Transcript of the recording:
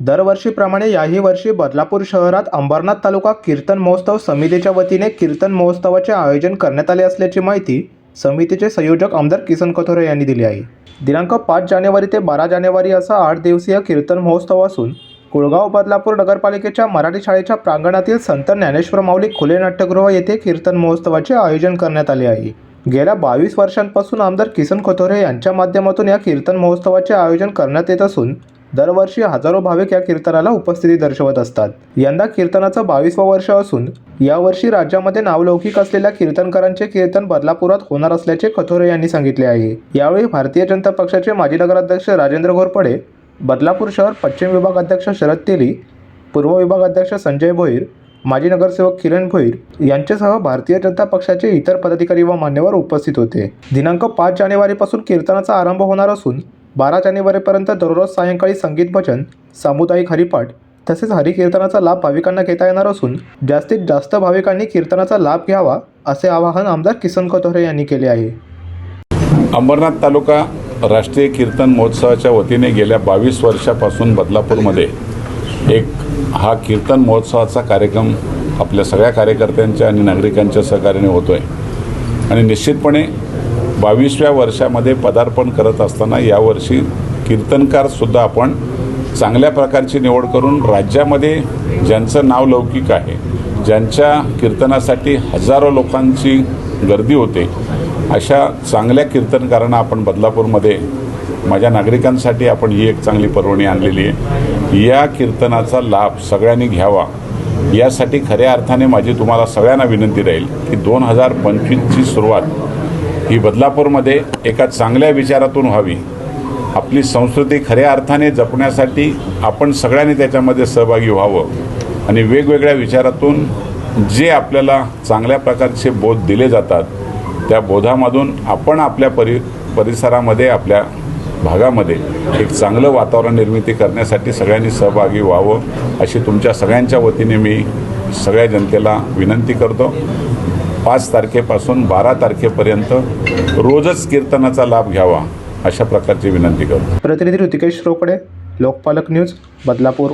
दरवर्षीप्रमाणे याही वर्षी बदलापूर शहरात अंबरनाथ तालुका कीर्तन महोत्सव समितीच्या वतीने कीर्तन महोत्सवाचे आयोजन करण्यात आले असल्याची माहिती समितीचे संयोजक आमदार किसन कथोरे यांनी दिली आहे. दिनांक पाच जानेवारी ते बारा जानेवारी असा आठ दिवसीय कीर्तन महोत्सव असून कुळगाव बदलापूर नगरपालिकेच्या मराठी शाळेच्या प्रांगणातील संत ज्ञानेश्वर माऊली खुले नाट्यगृह येथे कीर्तन महोत्सवाचे आयोजन करण्यात आले आहे. गेल्या बावीस वर्षांपासून आमदार किसन कथोरे यांच्या माध्यमातून या कीर्तन महोत्सवाचे आयोजन करण्यात येत असून दरवर्षी हजारो भाविक या कीर्तनाला उपस्थिती दर्शवत असतात. यंदा कीर्तनाचं बावीसवं वर्ष असून यावर्षी राज्यामध्ये नावलौकिक असलेल्या कीर्तनकारांचे कीर्तन बदलापुरात होणार असल्याचे कथोरे यांनी सांगितले आहे. यावेळी भारतीय जनता पक्षाचे माजी नगराध्यक्ष राजेंद्र घोरपडे बदलापूर शहर पश्चिम विभाग अध्यक्ष शरद तेली पूर्व विभाग अध्यक्ष संजय भोईर माजी नगरसेवक किरण भोईर यांच्यासह भारतीय जनता पक्षाचे इतर पदाधिकारी व मान्यवर उपस्थित होते. दिनांक पाच जानेवारीपासून कीर्तनाचा आरंभ होणार असून बारा जानेवारीपर्यंत दररोज सायंकाळी संगीत भजन सामुदायिक हरिपाठ तसेच हरिकीर्तनाचा लाभ भाविकांना घेता येणार असून जास्तीत जास्त भाविकांनी कीर्तनाचा लाभ घ्यावा असे आवाहन आमदार किसन कथोरे यांनी केले आहे. अंबरनाथ तालुका राष्ट्रीय कीर्तन महोत्सवाच्या वतीने गेल्या बावीस वर्षापासून बदलापूरमध्ये एक हा कीर्तन महोत्सवाचा कार्यक्रम आपल्या सगळ्या कार्यकर्त्यांच्या आणि नागरिकांच्या सहकार्याने होतो आहे आणि निश्चितपणे बावीसव्या वर्षामध्ये पदार्पण करत असताना यावर्षी कीर्तनकारसुद्धा आपण चांगल्या प्रकारची निवड करून राज्यामध्ये ज्यांचं नाव लौकिक आहे ज्यांच्या कीर्तनासाठी हजारो लोकांची गर्दी होते अशा चांगल्या कीर्तनकारांना आपण बदलापूरमध्ये माझ्या नागरिकांसाठी आपण ही एक चांगली पर्वणी आणलेली आहे. या कीर्तनाचा लाभ सगळ्यांनी घ्यावा. यासाठी खऱ्या अर्थाने माझी तुम्हाला सगळ्यांना विनंती राहील की दोन हजार पंचवीसची सुरुवात ही बदलापूरमध्ये एका चांगल्या विचारातून व्हावी. आपली संस्कृती खऱ्या अर्थाने जपण्यासाठी आपण सगळ्यांनी त्याच्यामध्ये सहभागी व्हावं आणि वेगवेगळ्या विचारातून जे आपल्याला चांगल्या प्रकारचे बोध दिले जातात त्या बोधामधून आपण आपल्या परि परिसरामध्ये आपल्या भागामध्ये एक चांगलं वातावरण निर्मिती करण्यासाठी सगळ्यांनी सहभागी व्हावं अशी तुमच्या सगळ्यांच्या वतीने मी सगळ्या जनतेला विनंती करतो. पाच तारखेपासून बारा तारखेपर्यंत रोजच कीर्तनाचा लाभ घ्यावा अशा प्रकारची विनंती करतो. प्रतिनिधी ऋतिकेश रोकडे लोकपालक न्यूज बदलापूर.